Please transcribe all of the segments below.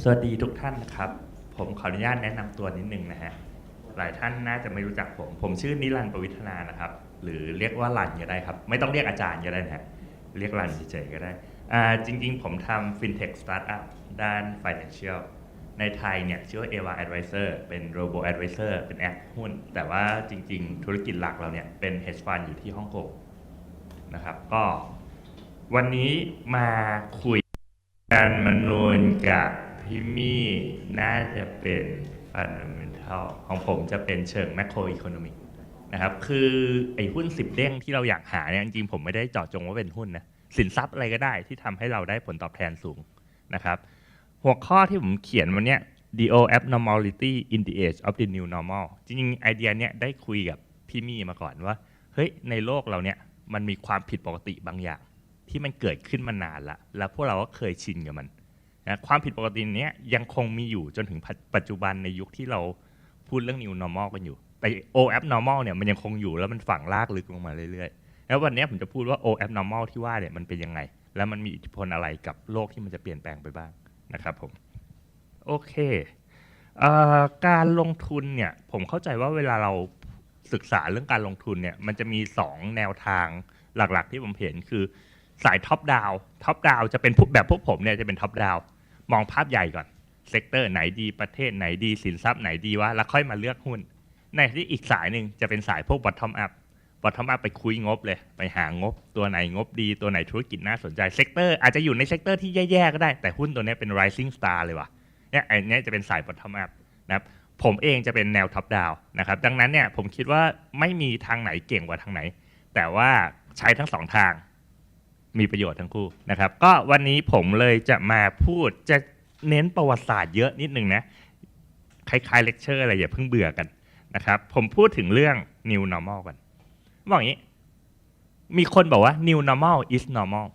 สวัสดีทุกท่านนะครับ ผมขออนุญาตแนะนำตัวนิดนึงนะฮะ หลายท่านน่าจะไม่รู้จักผม ผมชื่อนิรันดร์ประวิทนานะครับ หรือเรียกว่ารันก็ได้ครับ ไม่ต้องเรียกอาจารย์ก็ได้นะฮะ เรียกรันเฉยๆก็ได้อ่าจริงๆ ผมทำ fintech startup ด้าน financial ในไทยเนี่ยชื่อว่า Ava Advisor เป็น Robo Advisor เป็นแอปหุ้น แต่ว่าจริงๆ ธุรกิจหลักเราเนี่ยเป็น hedge fund อยู่ที่ฮ่องกงนะครับ ก็วันนี้มาคุย การมนูนกับพี่มี่น่าจะเป็น fundamental ของผมจะเป็นเชิง macro economic นะครับ คือไอ้หุ้น10เด้งที่เราอยากหาเนี่ยจริงๆผมไม่ได้เจาะจงว่าเป็นหุ้นนะสินทรัพย์อะไรก็ได้ที่ทำให้เราได้ผลตอบแทนสูงนะครับ หัวข้อที่ผมเขียนวันเนี้ย DO abnormality in the age of the new normal จริงๆ ไอเดียเนี้ยได้คุยกับพี่มี่มาก่อนว่า เฮ้ย ในโลกเราเนี่ยมันมีความผิดปกติบางอย่าง ที่มันเกิดขึ้นมานานละ แล้วพวกเราก็เคยชินกับมันนะความผิดปกตินี้ยังคงมีอยู่จนถึงปัจปัจจุบันในยุคที่เราพูดเรื่อง new normal กันอยู่ แต่ O abnormal เนี่ยมันยังคงอยู่แล้วมันฝังลากลึกลงมาเรื่อยๆ แล้ววันนี้ผมจะพูดว่า O abnormal ที่ว่าเนี่ยมันเป็นยังไง แล้วมันมีอิทธิพลอะไรกับโลกที่มันจะเปลี่ยนแปลงไปบ้างนะครับผม โอเคเอ่อการลงทุนเนี่ยผมเข้าใจว่าเวลาเราศึกษาเรื่องการลงทุนเนี่ยมันจะมี 2 แนวทางหลักๆ ที่ผมเห็นคือ สายท็อปดาวท็อปดาวจะเป็นพวกแบบพวกผมเนี่ยจะเป็นท็อปดาวมองภาพใหญ่ก่อน เซกเตอร์ไหนดีประเทศไหนดีสินทรัพย์ไหนดีวะแล้วค่อยมาเลือกหุ้น ในที่อีกสายหนึ่งจะเป็นสายพวก bottom up bottom up ไปคุยงบเลย ไปหางบ ตัวไหนงบดีตัวไหนธุรกิจน่าสนใจเซกเตอร์อาจจะอยู่ในเซกเตอร์ที่แย่ๆก็ได้ แต่หุ้นตัวนี้เป็น rising star เลยวะเนี่ยอ้เนี่ยจะเป็นสาย bottom up นะครับผมเองจะเป็นแนว top down นะครับดังนั้นเนี่ยผมคิดว่าไม่มีทางไหนเก่งกว่าทางไหน แต่ว่าใช้ทั้งสองทาง มีประโยชน์ทั้งคู่นะครับ ก็วันนี้ผมเลยจะมาพูดจะเน้นประวัติศาสตร์เยอะนิดนึงนะคล้ายๆเลคเชอร์อะไรอย่าเพิ่งเบื่อกันนะครับ ผมพูดถึงเรื่อง new normal กันบอกอย่างนี้ มีคนบอกว่า new normal is normal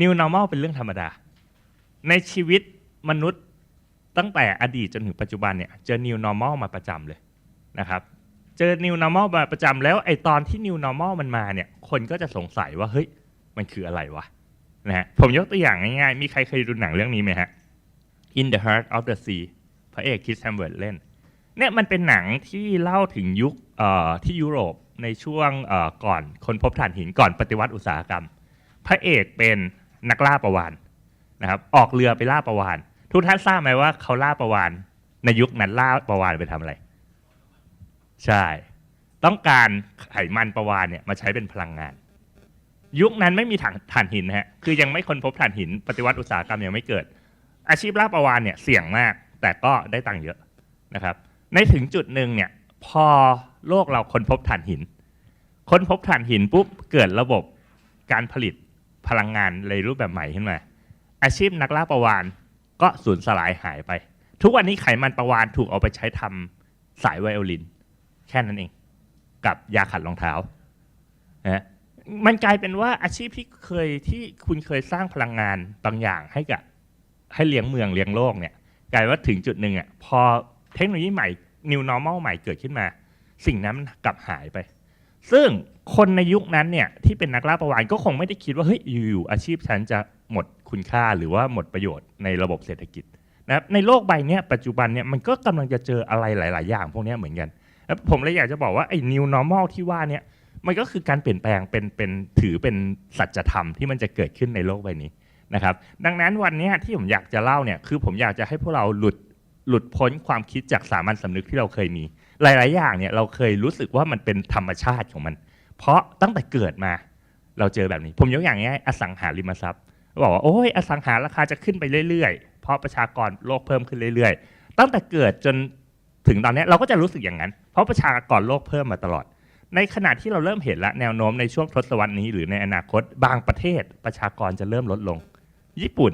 new normal เป็นเรื่องธรรมดา ในชีวิตมนุษย์ตั้งแต่อดีตจนถึงปัจจุบันเนี่ยเจอ new normal มาประจำเลยนะครับ เจอ new normal มาประจำแล้วไอตอนที่ new normal มันมาเนี่ย คนก็จะสงสัยว่าเฮ้ย มันคืออะไรวะนะฮะผมยกตัวอย่างง่ายๆ มีใครเคยดูหนังเรื่องนี้ไหมฮะ In the Heart of the Sea พระเอกคิสแฮมเวิร์ดเล่นเนี่ยมันเป็นหนังที่เล่าถึงยุคที่ยุโรปในช่วงก่อนคนพบถ่านหินก่อนปฏิวัติอุตสาหกรรม พระเอกเป็นนักล่าประวานนะครับออกเรือไปล่าประวานทุกท่านทราบไหมว่าเขาล่าประวานในยุคนั้นล่าประวานไปทำอะไร ใช่ ต้องการไขมันประวานเนี่ยมาใช้เป็นพลังงาน ยุคนั้นไม่มีถ่านถ่านหินนะฮะคือยังไม่ค้นพบถ่านหินปฏิวัติอุตสาหกรรมยังไม่เกิด อาชีพล่าประวานเนี่ยเสี่ยงมาก แต่ก็ได้ตังค์เยอะนะครับ ในถึงจุดหนึ่งเนี่ยพอโลกเราค้นพบถ่านหิน ค้นพบถ่านหินปุ๊บเกิดระบบการผลิตพลังงานในรูปแบบใหม่ขึ้นมา อาชีพนักล่าประวานก็สูญสลายหายไป ทุกวันนี้ไขมันประวานถูกเอาไปใช้ทำสายไวโอลิน แค่นั้นเอง กับยาขัดรองเท้านะ มันกลายเป็นว่าอาชีพที่เคยที่คุณเคยสร้างพลังงานบางอย่างให้กับให้เลี้ยงเมืองเลี้ยงโลกเนี่ยกลายว่าถึงจุดหนึ่งอะพอเทคโนโลยีใหม่ new normal ใหม่เกิดขึ้นมา สิ่งนั้นมันกลับหายไป ซึ่งคนในยุคนั้นเนี่ยที่เป็นนักล่าประวานก็คงไม่ได้คิดว่าเฮ้ยอยู่ๆอาชีพฉันจะหมดคุณค่าหรือว่าหมดประโยชน์ในระบบเศรษฐกิจนะครับในโลกใบนี้ปัจจุบันเนี่ยมันก็กำลังจะเจออะไรหลาย ๆ อย่างพวกนี้เหมือนกันแล้วผมเลยอยากจะบอกว่าไอ้ new normal ที่ว่าเนี่ย มันก็คือการเปลี่ยนแปลงเป็นเป็นถือเป็นสัจธรรมที่มันจะเกิดขึ้นในโลกใบนี้นะครับ ดังนั้นวันนี้ที่ผมอยากจะเล่าเนี่ยคือผมอยากจะให้พวกเราหลุดหลุดพ้นความคิดจากสามัญสำนึกที่เราเคยมี หลาย ๆ อย่างเนี่ยเราเคยรู้สึกว่ามันเป็นธรรมชาติของมัน เพราะตั้งแต่เกิดมาเราเจอแบบนี้ ผมยกอย่างง่ายอสังหาริมทรัพย์บอกว่าโอ้ยอสังหาราคาจะขึ้นไปเรื่อย ๆ เพราะประชากรโลกเพิ่มขึ้นเรื่อย ๆ ตั้งแต่เกิดจนถึงตอนนี้เราก็จะรู้สึกอย่างนั้น เพราะประชากรโลกเพิ่มมาตลอด ในขณะที่เราเริ่มเห็นละแนวโน้มในช่วงทศวรรษนี้หรือในอนาคต บางประเทศประชากรจะเริ่มลดลง ญี่ปุ่น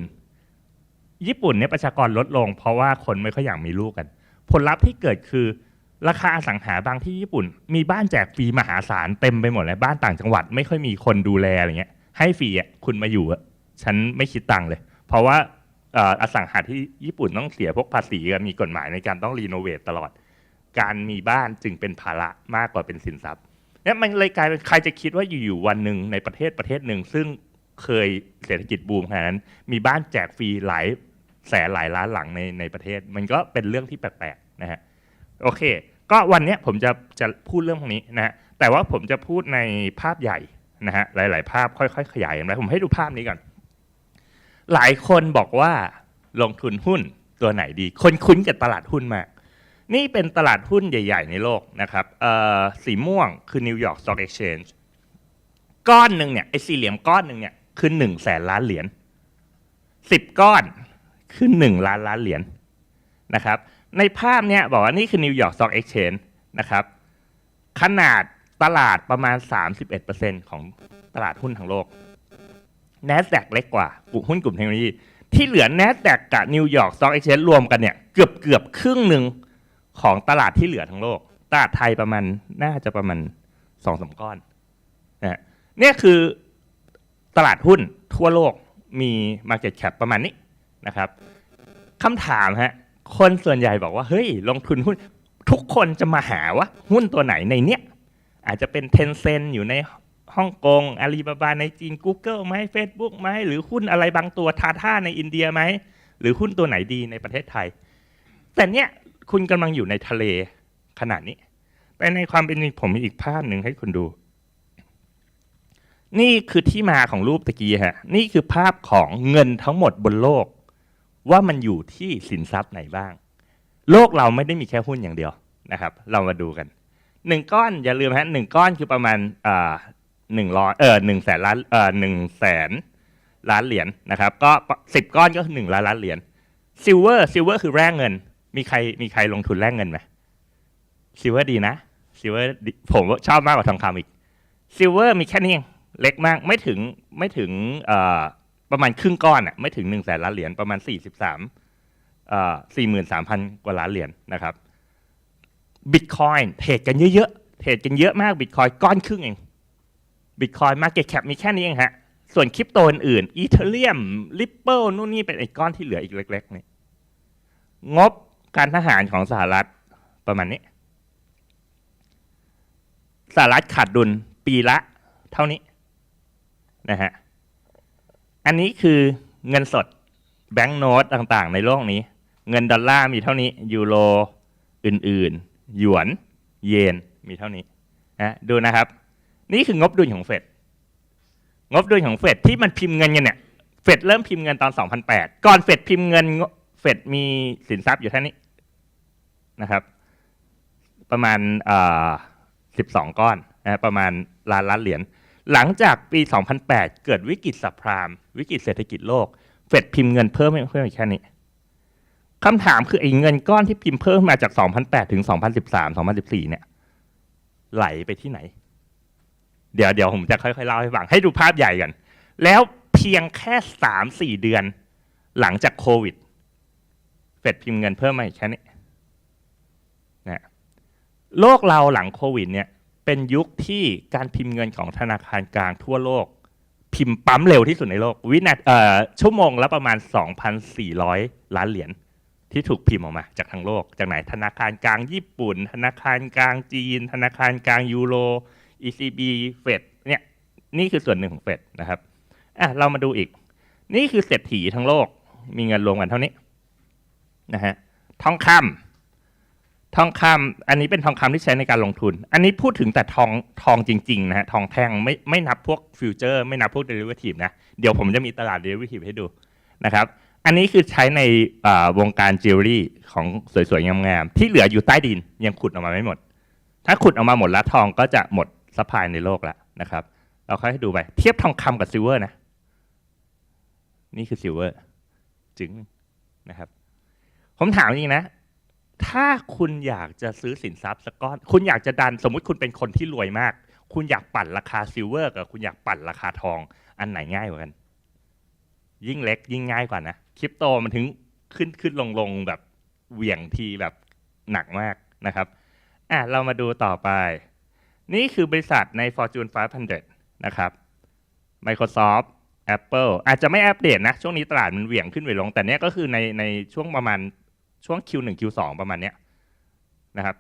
ญี่ปุ่นเนี่ยประชากรลดลง เพราะว่าคนไม่ค่อยอยากมีลูกกัน ผลลัพธ์ที่เกิดคือ ราคาอสังหาบางที่ญี่ปุ่น มีบ้านแจกฟรีมหาศาลเต็มไปหมดเลยบ้านต่างจังหวัด ไม่ค่อยมีคนดูแลอะไรเงี้ย ให้ฟรีอะคุณมาอยู่อะฉันไม่คิดตังค์เลย เพราะว่าเอ่ออสังหาที่ญี่ปุ่นต้องเสียพวกภาษีกันมีกฎหมายในการต้องรีโนเวทตลอด การมีบ้านจึงเป็นภาระมากกว่าเป็นสินทรัพย์เนี่ยมันเลยกลายเป็นใครจะคิดว่าอยู่ๆวันหนึ่งในประเทศประเทศหนึ่ง ซึ่งเคยเศรษฐกิจบูมขนาดนั้น มีบ้านแจกฟรีหลายแสนหลายล้านหลังในในประเทศ มันก็เป็นเรื่องที่แปลกๆนะฮะโอเค ก็วันเนี้ยผมจะจะพูดเรื่องพวกนี้นะฮะแต่ว่าผมจะพูดในภาพใหญ่นะฮะหลาย ๆ ภาพค่อย ๆ ขยายกันไปผมให้ดูภาพนี้ก่อน หลายคนบอกว่าลงทุนหุ้นตัวไหนดี คนคุ้นกับตลาดหุ้นมาก นี่เป็นตลาดหุ้นใหญ่ ๆ ในโลกนะครับเอ่อสีม่วงคือ New York Stock Exchange ก้อนหนึ่งเนี่ยไอ้สี่เหลี่ยมก้อนหนึ่งเนี่ยคือหนึ่งแสนล้านเหรียญสิบก้อนคือหนึ่งล้านล้านเหรียญนะครับ ในภาพเนี่ยบอกว่านี่คือ New York Stock Exchange นะครับ ขนาดตลาดประมาณ 31%ของตลาดหุ้นทั้งโลก NASDAQ เล็กกว่ากลุ่มหุ้นกลุ่มเทคโนโลยี ที่เหลือ NASDAQ กับ New York Stock Exchange รวมกันเนี่ย เกือบเกือบครึ่งหนึ่ง ของตลาดที่เหลือทั้งโลก ตลาดไทยประมาณน่าจะประมาณสองสามก้อนนะเนี่ยคือตลาดหุ้นทั่วโลกมี Market Cap ประมาณนี้นะครับคำถามฮะคนส่วนใหญ่บอกว่า เฮ้ย ลงทุนหุ้น ทุกคนจะมาหาว่าหุ้นตัวไหนในเนี้ย อาจจะเป็น Tencent อยู่ในฮ่องกงอาลีบาบาในจีน Google ไหม Facebook ไหม หรือหุ้นอะไรบางตัวทาท่าในอินเดียไหม หรือหุ้นตัวไหนดีในประเทศไทย แต่เนี้ย คุณกำลังอยู่ในทะเลขนาดนี้ แต่ในความเป็นจริงผมมีอีกภาพหนึ่งให้คุณดู นี่คือที่มาของรูปตะกี้ฮะ นี่คือภาพของเงินทั้งหมดบนโลก ว่ามันอยู่ที่สินทรัพย์ไหนบ้าง โลกเราไม่ได้มีแค่หุ้นอย่างเดียวนะครับ เรามาดูกันหนึ่งก้อนอย่าลืมฮะหนึ่งก้อนคือประมาณหนึ่งร้อยเออหนึ่งแสนล้านเออหนึ่งแสนล้านเหรียญนะครับ ก็สิบก้อนก็หนึ่งล้านล้านเหรียญซิลเวอร์ซิลเวอร์คือแร่เงิน มีใครมีใครลงทุนแร่เงินไหมซิลเวอร์ดีนะซิลเวอร์ผมชอบมากกว่าทองคำอีกซิลเวอร์มีแค่นี้เองเล็กมากไม่ถึงไม่ถึงประมาณครึ่งก้อนอะไม่ถึงหนึ่งแสนล้านเหรียญประมาณสี่สิบสามสี่หมื่นสามพันกว่าล้านเหรียญนะครับบิตคอยน์เทรดกันเยอะๆเทรดกันเยอะมากบิตคอยก้อนครึ่งเองบิตคอยมาเก็ตแคปมีแค่นี้เองฮะส่วนคริปโตอื่นอีเทเรียมริปเปิลนู่นนี่เป็นไอ้ก้อนที่เหลืออีกเล็กๆนี่งบ การทหารของสหรัฐประมาณนี้สหรัฐขาดดุลปีละเท่านี้นะฮะอันนี้คือเงินสดแบงก์โนตต่างๆ ในโลกนี้ เงินดอลลาร์มีเท่านี้ ยูโรอื่นๆ หยวน เยนมีเท่านี้นะดูนะครับ นี่คืองบดุลของเฟดงบดุลของเฟดที่มันพิมพ์เงินกันเนี่ยเฟดเริ่มพิมพ์เงินตอน 2008 ก่อนเฟดพิมพ์เงินเฟดมีสินทรัพย์อยู่เท่านี้ นะครับ ประมาณสิบสองก้อนนะประมาณล้านล้านเหรียญหลังจากปี 2008 เกิดวิกฤตสับพรามวิกฤตเศรษฐกิจโลก เฟดพิมพ์เงินเพิ่มเพิ่มแค่นี้คำถามคือไอ้เงินก้อนที่พิมพ์เพิ่มมาจาก 2008 ถึง 2013 2014 เนี่ย ไหลไปที่ไหน เดี๋ยวเดี๋ยวผมจะค่อยๆเล่าให้ฟัง ให้ดูภาพใหญ่กัน แล้วเพียงแค่ 3-4 เดือน หลังจากโควิด เฟดพิมพ์เงินเพิ่มมาอีกแค่นี้ โลกเราหลังโควิดเนี่ยเป็นยุคที่การพิมพ์เงินของธนาคารกลางทั่วโลก พิมพ์ปั๊มเร็วที่สุดในโลก วินาทีชั่วโมงละประมาณ 2,400 ล้านเหรียญที่ถูกพิมพ์ออกมาจากทั้งโลก จากไหนธนาคารกลางญี่ปุ่น ธนาคารกลางจีน ธนาคารกลางยูโร ECB เฟดเนี่ยนี่คือส่วนหนึ่งของเฟดนะครับอะเรามาดูอีก นี่คือเศรษฐีทั้งโลกมีเงินรวมกันเท่านี้นะฮะทองคำ ทองคำอันนี้เป็นทองคำที่ใช้ในการลงทุน อันนี้พูดถึงแต่ทองทองจริงๆนะฮะทองแท่งไม่ไม่นับพวกฟิวเจอร์ไม่นับพวกเดลิเวอทีฟนะเดี๋ยวผมจะมีตลาดเดลิเวอทีฟให้ดูนะครับอันนี้คือใช้ในวงการจิวเวลรี่ของสวยๆงามๆที่เหลืออยู่ใต้ดินยังขุดออกมาไม่หมด ถ้าขุดออกมาหมดแล้วทองก็จะหมดสปายในโลกแล้วนะครับ เราค่อยให้ดูไปเทียบทองคำกับซิลเวอร์นะ นี่คือซิลเวอร์จึงนะครับผมถามจริงนะ ถ้าคุณอยากจะซื้อสินทรัพย์สักก้อน คุณอยากจะดันสมมุติคุณเป็นคนที่รวยมาก คุณอยากปั่นราคาซิลเวอร์กับคุณอยากปั่นราคาทอง อันไหนง่ายกว่ากัน ยิ่งเล็กยิ่งง่ายกว่านะคริปโตมันถึงขึ้นขึ้นลงลงแบบเหวี่ยงทีแบบหนักมากนะครับอะเรามาดูต่อไป นี่คือบริษัทใน Fortune 500 นะครับ Microsoft Apple อาจจะไม่อัปเดตนะ ช่วงนี้ตลาดมันเหวี่ยงขึ้นเหวี่ยงลง แต่เนี้ยก็คือในในช่วงประมาณ ช่วง Q1 Q2 ประมาณเนี้ยนะครับ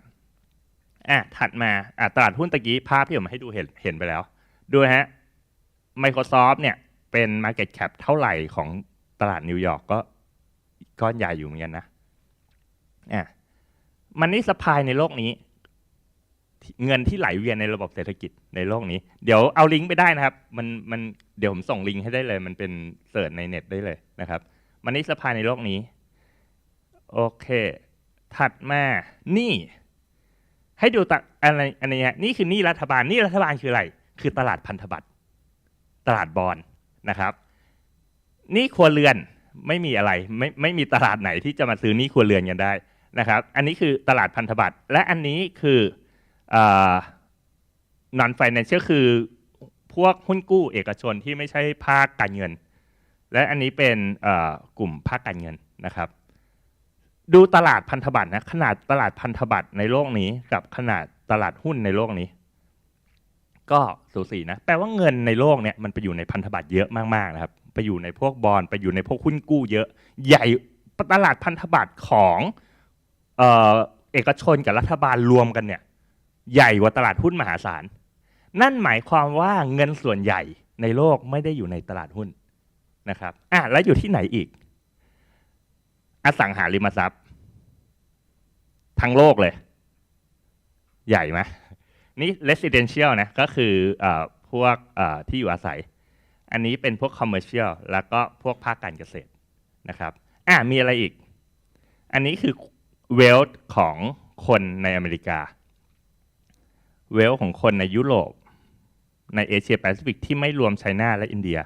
อะถัดมาอะตลาดหุ้นตะกี้ภาพที่ผมให้ดูเห็นเห็นไปแล้ว ดูฮะ Microsoft เนี่ยเป็น Market Cap เท่าไหร่ของตลาดนิวยอร์กก็ก้อนใหญ่อยู่เหมือนกันนะอะมันนี่สปายในโลกนี้ เงินที่ไหลเวียนในระบบเศรษฐกิจในโลกนี้ เดี๋ยวเอาลิงก์ไปได้นะครับ มันมันเดี๋ยวผมส่งลิงก์ให้ได้เลย มันเป็นเสิร์ชในเน็ตได้เลยนะครับ มันนี่สปายในโลกนี้ โอเค ถัดมานี่ ให้ดูตะอะไรอันนี้ฮะนี่คือนี่รัฐบาลนี่รัฐบาลคืออะไร คือตลาดพันธบัตร ตลาดบอลนะครับ นี่ครัวเรือนไม่มีอะไรไม่ไม่มีตลาดไหนที่จะมาซื้อนี่ครัวเรือนกันได้นะครับ อันนี้คือตลาดพันธบัตร และอันนี้คืออ non financial คือพวกหุ้นกู้เอกชนที่ไม่ใช่ภาคการเงิน และอันนี้เป็นกลุ่มภาคการเงินนะครับ ดูตลาดพันธบัตรนะขนาดตลาดพันธบัตรในโลกนี้ กับขนาดตลาดหุ้นในโลกนี้ ก็สูสีนะแปลว่าเงินในโลกเนี่ยมันไปอยู่ในพันธบัตรเยอะมากๆนะครับ ไปอยู่ในพวกบอลไปอยู่ในพวกหุ้นกู้เยอะ ใหญ่ตลาดพันธบัตรของเออเอกชนกับรัฐบาลรวมกันเนี่ย ใหญ่กว่าตลาดหุ้นมหาศาล นั่นหมายความว่าเงินส่วนใหญ่ในโลกไม่ได้อยู่ในตลาดหุ้นนะครับอะแล้วอยู่ที่ไหนอีก อสังหาริมทรัพย์ ทั้งโลกเลย ใหญ่ไหมนี่ residential นะก็คืออพวกที่อยู่อาศัย อันนี้เป็นพวก commercial แล้วก็พวกภาคการเกษตรนะครับอะมีอะไรอีก อันนี้คือ wealth ของคนในอเมริกาเวลของคนในยุโรป ในเอเชียแปซิฟิกที่ไม่รวมไชน่าและอินเดีย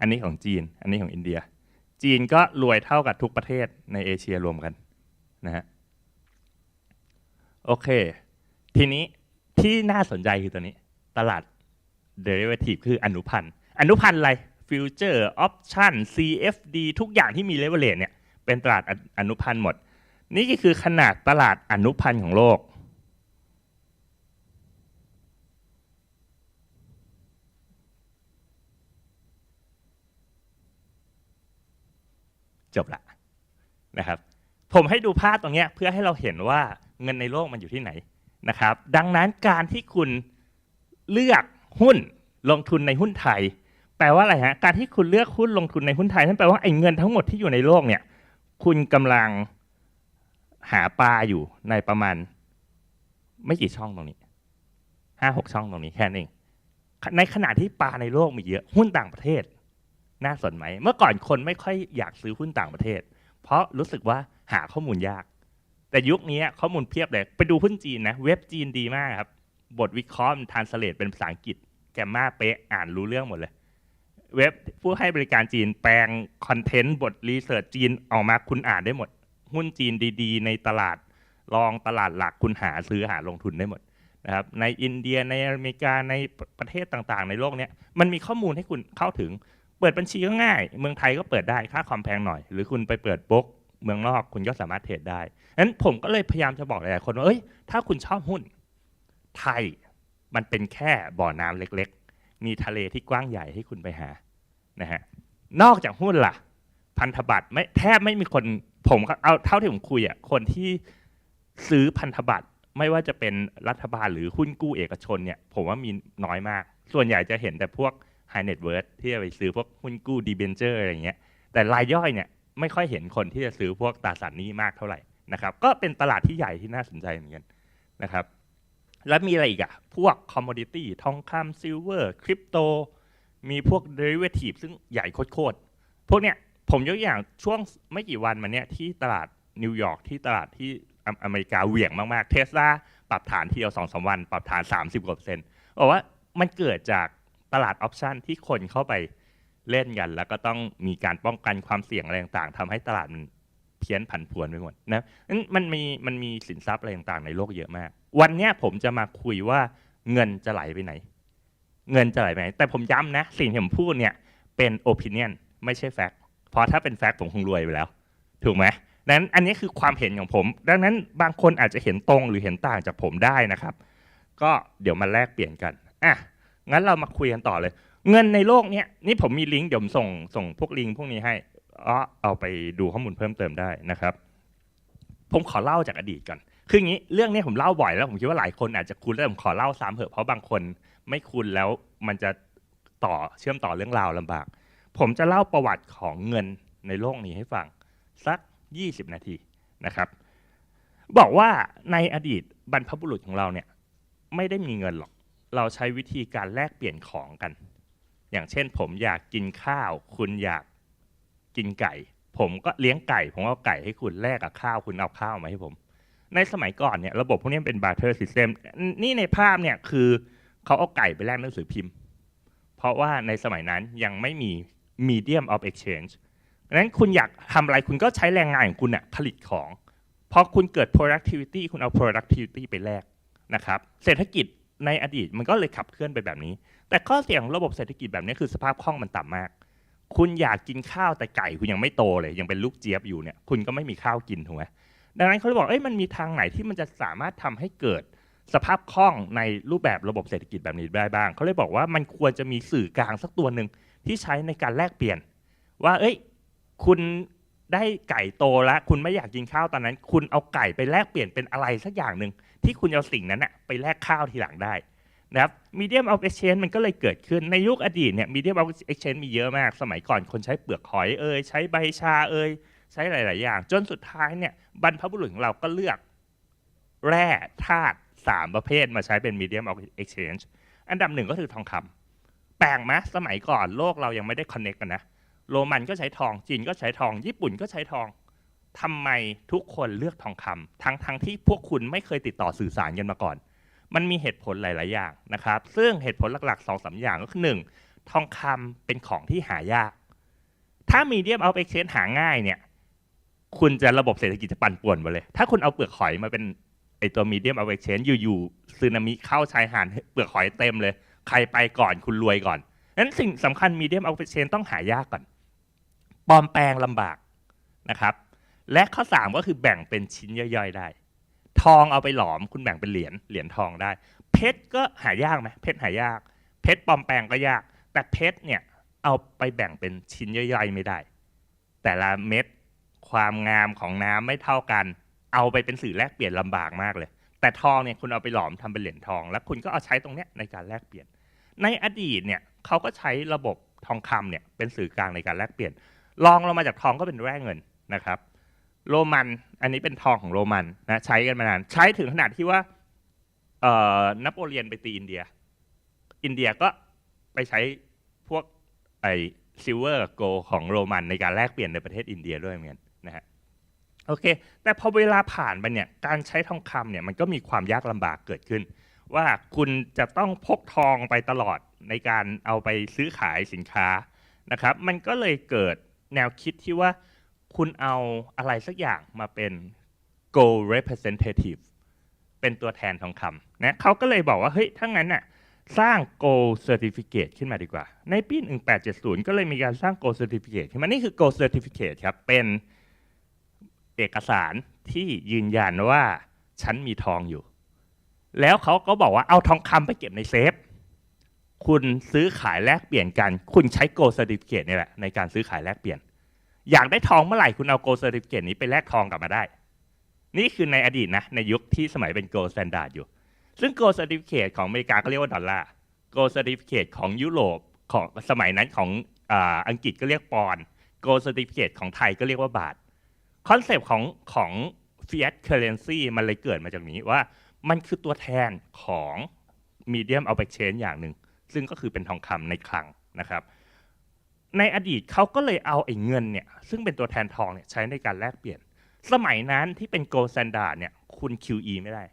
อันนี้ของจีน อันนี้ของอินเดีย จีนก็รวยเท่ากับทุกประเทศในเอเชียรวมกันนะฮะโอเค ทีนี้ที่น่าสนใจคือตัวนี้ ตลาด derivative คืออนุพันธ์อนุพันธ์อะไร future option CFD ทุกอย่างที่มี leverage เนี่ยเป็นตลาดอนุพันธ์หมด นี่ก็คือขนาดตลาดอนุพันธ์ของโลก จบละนะครับ ผมให้ดูภาพตรงนี้เพื่อให้เราเห็นว่าเงินในโลกมันอยู่ที่ไหนนะครับ ดังนั้นการที่คุณเลือกหุ้นลงทุนในหุ้นไทย แปลว่าอะไรฮะการที่คุณเลือกหุ้นลงทุนในหุ้นไทยนั่นแปลว่าไอ้เงินทั้งหมดที่อยู่ในโลกเนี่ย คุณกำลังหาปลาอยู่ในประมาณ ไม่กี่ช่องตรงนี้ห้าหกช่องตรงนี้แค่นั้นเองในขณะที่ปลาในโลกมีเยอะหุ้นต่างประเทศ น่าสนไหม เมื่อก่อนคนไม่ค่อยอยากซื้อหุ้นต่างประเทศ เพราะรู้สึกว่าหาข้อมูลยาก แต่ยุคนี้ข้อมูลเพียบเลย ไปดูหุ้นจีนนะ เว็บจีนดีมากครับ บทวิเคราะห์ทานสเลตเป็นภาษาอังกฤษ แกมมาเป๊ะอ่านรู้เรื่องหมดเลย เว็บผู้ให้บริการจีนแปลงคอนเทนต์บทรีเสิร์ชจีนออกมาคุณอ่านได้หมด หุ้นจีนดีๆ ในตลาดรองตลาดหลักคุณหาซื้อหาลงทุนได้หมดนะครับในอินเดียในอเมริกาในประเทศต่างๆ ในโลกเนี้ยมันมีข้อมูลให้คุณเข้าถึง เปิดบัญชีก็ง่าย เมืองไทยก็เปิดได้ค่าคอมแพงหน่อย หรือคุณไปเปิดบล็อกเมืองนอกคุณก็สามารถเทรดได้นั้นผมก็เลยพยายามจะบอกหลายๆคนว่าเอ้ยถ้าคุณชอบหุ้นไทยมันเป็นแค่บ่อน้ำเล็กๆ มีทะเลที่กว้างใหญ่ให้คุณไปหานะฮะนอกจากหุ้นล่ะ พันธบัตรไม่แทบไม่มีคนผมเอาเท่าที่ผมคุยอะคนที่ซื้อพันธบัตรไม่ว่าจะเป็นรัฐบาลหรือหุ้นกู้เอกชนเนี่ย ผมว่ามีน้อยมาก ส่วนใหญ่จะเห็นแต่พวก high net worth ที่จะไปซื้อพวกหุ้นกู้ดีเบนเจอร์อะไรเงี้ยแต่รายย่อยเนี่ยไม่ค่อยเห็นคนที่จะซื้อพวกตราสารหนี้มากเท่าไหร่นะครับก็เป็นตลาดที่ใหญ่ที่น่าสนใจเหมือนกันนะครับแล้วมีอะไรอีกอะพวก commodity ทองคำซิลเวอร์คริปโตมีพวก derivative ซึ่งใหญ่โคตรๆพวกเนี้ยผมยกอย่างช่วงไม่กี่วันมาเนี้ยที่ตลาดนิวยอร์กที่ตลาดที่อเมริกาเหวี่ยงมาก ๆ เทสลาปรับฐานทีเดียวสองสามวัน ปรับฐาน 30กว่าเปอร์เซ็นต์บอกว่ามันเกิดจาก ตลาดออปชันที่คนเข้าไปเล่นกัน แล้วก็ต้องมีการป้องกันความเสี่ยงอะไรต่างๆทำให้ตลาดมันเพี้ยนผันผวนไปหมดนะนั้นมันมีมันมีสินทรัพย์อะไรต่างๆในโลกเยอะมาก วันนี้ผมจะมาคุยว่าเงินจะไหลไปไหน เงินจะไหลไปไหน แต่ผมย้ำนะ สิ่งที่ผมพูดเนี่ยเป็น opinion ไม่ใช่ fact เพราะถ้าเป็น fact ผมคงรวยไปแล้ว ถูกไหมดังนั้นอันนี้คือความเห็นของผม ดังนั้นบางคนอาจจะเห็นตรงหรือเห็นต่างจากผมได้นะครับ ก็เดี๋ยวมาแลกเปลี่ยนกันอะ งั้นเรามาคุยกันต่อเลย เงินในโลกเนี้ยนี่ผมมีลิงก์เดี๋ยวผมส่งส่งพวกลิงก์พวกนี้ให้อ๋อเอาไปดูข้อมูลเพิ่มเติมได้นะครับ ผมขอเล่าจากอดีตก่อนคืออย่างนี้เรื่องนี้ผมเล่าบ่อยแล้วผมคิดว่าหลายคนอาจจะคุ้นแล้วผมขอเล่าซ้ำเถอะเพราะบางคนไม่คุ้นแล้วมันจะต่อเชื่อมต่อเรื่องราวลำบาก ผมจะเล่าประวัติของเงินในโลกนี้ให้ฟังสัก 20 นาทีนะครับ บอกว่าในอดีตบรรพบุรุษของเราเนี่ยไม่ได้มีเงินหรอก เราใช้วิธีการแลกเปลี่ยนของกัน อย่างเช่น ผมอยากกินข้าว คุณอยากกินไก่ ผมก็เลี้ยงไก่ ผมเอาไก่ให้คุณแลกกับข้าว คุณเอาข้าวมาให้ผม ในสมัยก่อนเนี่ยระบบพวกนี้เป็น barter system นี่ในภาพเนี่ยคือเขาเอาไก่ไปแลกหนังสือพิมพ์ เพราะว่าในสมัยนั้นยังไม่มี medium of exchange ดังนั้นคุณอยากทำอะไรคุณก็ใช้แรงงานของคุณน่ะผลิตของพอคุณเกิด productivity คุณเอา productivity ไปแลกนะครับ เศรษฐกิจ ในอดีตมันก็เลยขับเคลื่อนไปแบบนี้ แต่ข้อเสียของระบบเศรษฐกิจแบบนี้คือสภาพคล่องมันต่ำมาก คุณอยากกินข้าวแต่ไก่คุณยังไม่โตเลยยังเป็นลูกเจี๊ยบอยู่เนี่ยคุณก็ไม่มีข้าวกินถูกไหมดังนั้นเขาเลยบอกเอ้ยมันมีทางไหนที่มันจะสามารถทำให้เกิดสภาพคล่องในรูปแบบระบบเศรษฐกิจแบบนี้ได้บ้าง เขาเลยบอกว่ามันควรจะมีสื่อกลางสักตัวหนึ่งที่ใช้ในการแลกเปลี่ยน ว่า เอ้ย คุณได้ไก่โตแล้ว คุณไม่อยากกินข้าวตอนนั้น คุณเอาไก่ไปแลกเปลี่ยนเป็นอะไรสักอย่างหนึ่ง ที่คุณเอาสิ่งนั้นอะไปแลกข้าวทีหลังได้นะครับ medium of exchange มันก็เลยเกิดขึ้นในยุคอดีตเนี่ย medium of exchange มีเยอะมาก สมัยก่อนคนใช้เปลือกหอยเอ่ยใช้ใบชาเอ่ยใช้หลาย ๆ อย่าง จนสุดท้ายเนี่ยบรรพบุรุษของเราก็เลือกแร่ธาตุสามประเภทมาใช้เป็น medium of exchange อันดับหนึ่งก็คือทองคำแปลงไหมสมัยก่อนโลกเรายังไม่ได้ connect กันนะโรมันก็ใช้ทองจีนก็ใช้ทอง ญี่ปุ่นก็ใช้ทอง ทำไมทุกคนเลือกทองคำทั้งทั้งที่พวกคุณไม่เคยติดต่อสื่อสารกันมาก่อน มันมีเหตุผลหลาย ๆ อย่างนะครับ ซึ่งเหตุผลหลักๆสองสามอย่างก็คือหนึ่งทองคำเป็นของที่หายาก ถ้ามีเดียมเอาไปเ c นหาง่ายเนี่ย คุณจะระบบเศรษฐกิจจะปั่นป่วนไปเลย ถ้าคุณเอาเปลือกหอยมาเป็นไอตัวมีเดียมเอาไปเ c นอยู่ๆซึนามิเข้าชายหาดเปลือกหอยเต็มเลย ใครไปก่อนคุณรวยก่อนนั้นสิ่งสำคัญมีเดียมเอาไปเ c นต้องหายากก่อน ปลอมแปลงลำบากนะครับ และข้อสามก็คือแบ่งเป็นชิ้นย่อยๆได้ ทองเอาไปหลอมคุณแบ่งเป็นเหรียญเหรียญทองได้ เพชรก็หายากไหมเพชรหายาก เพชรปลอมแปลงก็ยาก แต่เพชรเนี่ยเอาไปแบ่งเป็นชิ้นย่อยๆไม่ได้ แต่ละเม็ดความงามของน้ำไม่เท่ากัน เอาไปเป็นสื่อแลกเปลี่ยนลำบากมากเลย แต่ทองเนี่ยคุณเอาไปหลอมทำเป็นเหรียญทอง แล้วคุณก็เอาใช้ตรงเนี้ยในการแลกเปลี่ยน ในอดีตเนี่ยเขาก็ใช้ระบบทองคำเนี่ยเป็นสื่อกลางในการแลกเปลี่ยนรองลงมาจากทองก็เป็นแร่เงินนะครับ โรมัน อันนี้เป็นทองของโรมันนะใช้กันมานาน ใช้ถึงขนาดที่ว่าเอ่อนโปเลียนไปตีอินเดีย อินเดียก็ไปใช้พวกไอซิลเวอร์โกของโรมันในการแลกเปลี่ยนในประเทศอินเดียด้วยเหมือนกันนะฮะโอเค แต่พอเวลาผ่านไปเนี่ยการใช้ทองคำเนี่ยมันก็มีความยากลำบากเกิดขึ้น ว่าคุณจะต้องพกทองไปตลอดในการเอาไปซื้อขายสินค้านะครับ มันก็เลยเกิดแนวคิดที่ว่า คุณเอาอะไรสักอย่างมาเป็น go representative เป็นตัวแทนทองคำนะเขาก็เลยบอกว่าเฮ้ยถ้างั้นน่ะสร้าง gold certificate ขึ้นมาดีกว่า ในปี 1870 ก็เลยมีการสร้าง gold certificate ขึ้นมานี่คือ gold certificate ครับ เป็นเอกสารที่ยืนยันว่าฉันมีทองอยู่ แล้วเขาก็บอกว่าเอาทองคำไปเก็บในเซฟ คุณซื้อขายแลกเปลี่ยนกัน คุณใช้ gold certificate นี่แหละในการซื้อขายแลกเปลี่ยน อยากได้ทองเมื่อไหร่คุณเอา gold certificate นี้ไปแลกทองกลับมาได้ นี่คือในอดีตนะ ในยุคที่สมัยเป็น gold standard อยู่ ซึ่ง gold certificate ของอเมริกาก็เรียกว่าดอลลาร์ gold certificate ของยุโรปของสมัยนั้นของอ,อังกฤษก็เรียกปอนด์ gold certificate ของไทยก็เรียกว่าบาทคอนเซปต์ของของ fiat currency มันเลยเกิดมาจากนี้ว่ามันคือตัวแทนของ medium of exchange อย่างหนึ่งซึ่งก็คือเป็นทองคำในคลังนะครับ ในอดีตเขาก็เลยเอาไอ้เงินเนี่ยซึ่งเป็นตัวแทนทองเนี่ยใช้ในการแลกเปลี่ยน สมัยนั้นที่เป็น gold standard เนี่ยคุณ QE ไม่ได้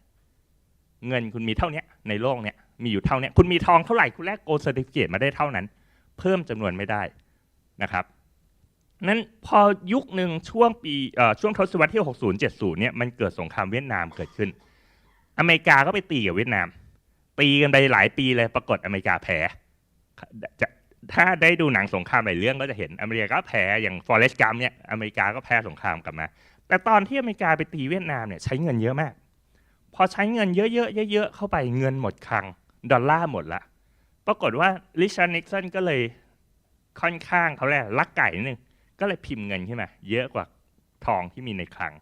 เงินคุณมีเท่านี้ในโลกเนี่ยมีอยู่เท่านี้คุณมีทองเท่าไหร่คุณแลก gold certificate มาได้เท่านั้น เพิ่มจำนวนไม่ได้นะครับนั้นพอยุคหนึ่งช่วงปีเอ่อช่วงทศวรรษที่ 60 70 เนี่ยมันเกิดสงครามเวียดนามเกิดขึ้น อเมริกาก็ไปตีกับเวียดนาม ตีกันไปหลายปีเลยปรากฏอเมริกาแพ้จะ ถ้าได้ดูหนังสงครามหลายเรื่องก็จะเห็นอเมริกาก็แพ้อย่างฟอเรสต์กัมเนี่ยอเมริกาก็แพ้สงครามกลับมา แต่ตอนที่อเมริกาไปตีเวียดนามเนี่ยใช้เงินเยอะมาก พอใช้เงินเยอะๆเยอะๆเข้าไปเงินหมดคลังดอลลาร์หมดละปรากฏว่าริชาร์ดนิกสันก็เลยค่อนข้างเขาแรกรักไก่นึงก็เลยพิมพ์เงินขึ้นมาเยอะกว่าทองที่มีในคลัง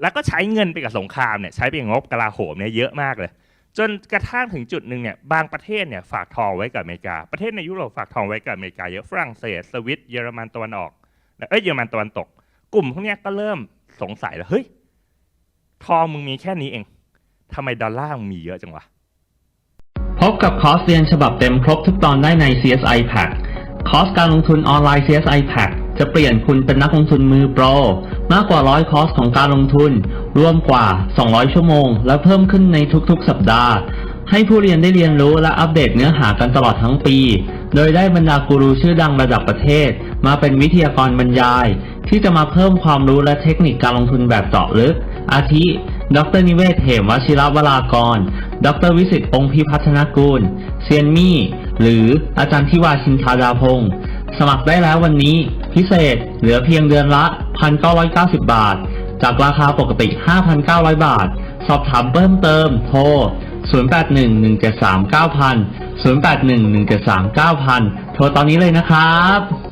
แล้วก็ใช้เงินไปกับสงครามเนี่ยใช้ไปกับงบกลาโหมเนี่ยเยอะมากเลย จนกระทั่งถึงจุดหนึ่งเนี่ยบางประเทศเนี่ยฝากทองไว้กับอเมริกา ประเทศในยุโรปฝากทองไว้กับอเมริกาเยอะฝรั่งเศสสวิตเยอรมันตะวันออกเอ้ยเยอรมันตะวันตก กลุ่มพวกนี้ก็เริ่มสงสัยแล้วเฮ้ยทองมึงมีแค่นี้เองทำไมดอลลาร์มึงมีเยอะจังวะพบกับคอร์สเรียนฉบับเต็มครบทุกตอนได้ใน CSI Pack คอร์สการลงทุนออนไลน์ CSI Pack จะเปลี่ยนคุณเป็นนักลงทุนมือโปร มากกว่าร้อยคอร์สของการลงทุน รวมกว่า 200 ชั่วโมง และเพิ่มขึ้นในทุกๆ สัปดาห์ ให้ผู้เรียนได้เรียนรู้และอัปเดตเนื้อหากันตลอดทั้งปี โดยได้บรรดากูรูชื่อดังระดับประเทศ มาเป็นวิทยากรบรรยาย ที่จะมาเพิ่มความรู้และเทคนิคการลงทุนแบบเจาะลึก อาทิ ดรนิเวศเหมวชิรวรากร ดรวิสิตองค์พิพัฒนกูล เซียนมี่ หรืออาจารย์ทิวาชินทาดาพงศ์สมัครได้แล้ววันนี้ พิเศษเหลือเพียงเดือนละ 1,990 บาท จากราคาปกติ 5,900 บาท สอบถามเพิ่มเติมโทร 0811739000 0811739000 โทรตอนนี้เลยนะครับ